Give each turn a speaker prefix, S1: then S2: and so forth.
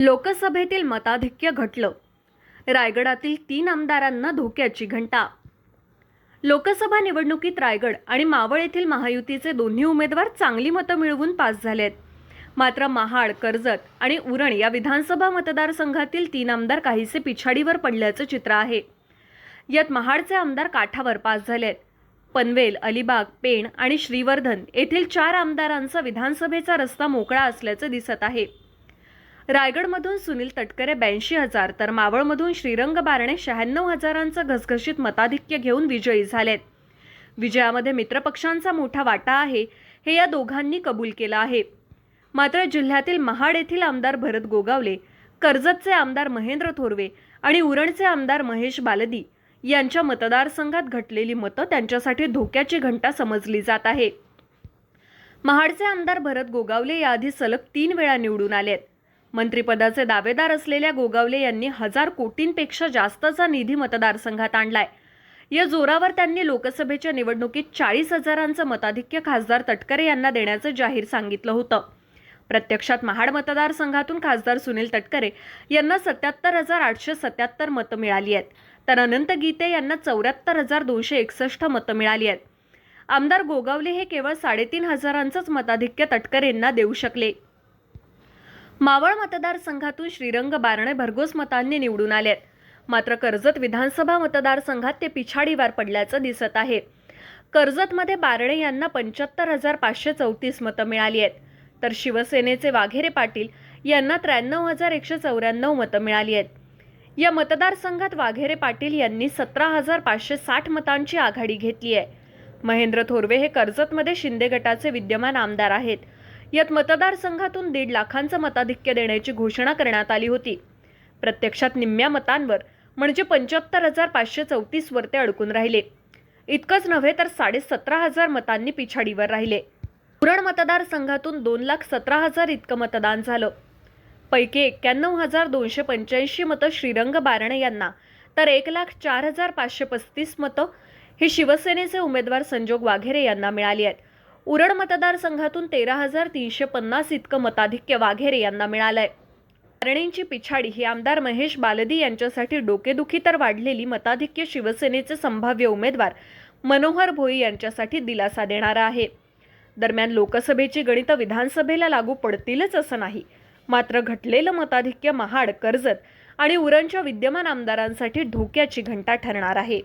S1: लोकसभेतील मताधिक्य घटलं. रायगडातील तीन आमदारांना धोक्याची घंटा. लोकसभा निवडणुकीत रायगड आणि मावळ येथील महायुतीचे दोन्ही उमेदवार चांगली मतं मिळवून पास झालेत. मात्र महाड कर्जत आणि उरण या विधानसभा मतदारसंघातील तीन आमदार काहीसे पिछाडीवर पडल्याचं चित्र आहे. यात महाडचे आमदार काठावर पास झालेत. पनवेल अलिबाग पेण आणि श्रीवर्धन येथील चार आमदारांचा विधानसभेचा रस्ता मोकळा असल्याचं दिसत आहे. रायगडमधून सुनील तटकरे ब्याऐंशी हजार तर मावळमधून श्रीरंग बारणे शहाण्णव हजारांचं घसघशीत मताधिक्य घेऊन विजयी झालेत. विजयामध्ये मित्रपक्षांचा मोठा वाटा आहे हे या दोघांनी कबूल केलं आहे. मात्र जिल्ह्यातील महाड येथील आमदार भरत गोगावले कर्जतचे आमदार महेंद्र थोरवे आणि उरणचे आमदार महेश बालदी यांच्या मतदारसंघात घटलेली मतं त्यांच्यासाठी धोक्याची घंटा समजली जात आहे. महाडचे आमदार भरत गोगावले याआधी सलग तीन वेळा निवडून आलेत. मंत्रिपदाचे दावेदार असलेल्या गोगावले यांनी हजार कोटींपेक्षा जास्तचा निधी मतदारसंघात आणलाय. या जोरावर त्यांनी लोकसभेच्या निवडणुकीत चाळीस हजारांचं मताधिक्य खासदार तटकरे यांना देण्याचं जाहीर सांगितलं होतं. प्रत्यक्षात महाड मतदारसंघातून खासदार सुनील तटकरे यांना सत्याहत्तर हजार आठशे सत्याहत्तर मतं मिळाली आहेत. तर अनंत गीते यांना चौऱ्याहत्तर हजार दोनशे एकसष्ट मतं मिळाली आहेत. आमदार गोगावले हे केवळ साडेतीन हजारांचंच मताधिक्य तटकरेंना देऊ शकले. मावळ मतदारसंघातून श्रीरंग बारणे भरघोस मतांनी निवडून आले मात्र कर्जत विधानसभा मतदारसंघात ते पिछाडीवार पडल्याचं दिसत आहे. कर्जतमध्ये बारणे यांना पंच्याहत्तर हजार पाचशे चौतीस मतं मिळाली आहेत. तर शिवसेनेचे वाघेरे पाटील यांना त्र्याण्णव हजार एकशे चौऱ्याण्णव मतं मिळाली आहेत. या मतदारसंघात वाघेरे पाटील यांनी सतरा हजार पाचशे साठ मतांची आघाडी घेतली आहे. महेंद्र थोरवे हे कर्जतमध्ये शिंदे गटाचे विद्यमान आमदार आहेत. यात मतदारसंघातून दीड लाखांचं मताधिक्य देण्याची घोषणा करण्यात आली होती. प्रत्यक्षात निम्म्या मतांवर म्हणजे पंच्याहत्तर हजार पाचशे चौतीसवर ते अडकून राहिले. इतकंच नव्हे तर साडेसतरा हजार मतांनी पिछाडीवर राहिले. उरण मतदारसंघातून दोन लाख सतरा हजार इतकं मतदान झालं. पैकी एक्क्याण्णव हजार दोनशे पंच्याऐंशी मतं श्रीरंग बारणे यांना तर एक लाख चार हजार पाचशे पस्तीस मतं ही शिवसेनेचे उमेदवार संजोग वाघेरे यांना मिळाली आहेत. उरण मतदारसंघातून तेरा हजार तीनशे पन्नास इतकं मताधिक्य वाघेरे यांना मिळालंय. अरणींची पिछाडी ही आमदार महेश बालदी यांच्यासाठी डोकेदुखी तर वाढलेली मताधिक्य शिवसेनेचे संभाव्य उमेदवार मनोहर भोई यांच्यासाठी दिलासा देणारा आहे. दरम्यान लोकसभेची गणितं विधानसभेला लागू पडतीलच असं नाही. मात्र घटलेलं मताधिक्य महाड कर्जत आणि उरणच्या विद्यमान आमदारांसाठी धोक्याची घंटा ठरणार आहे.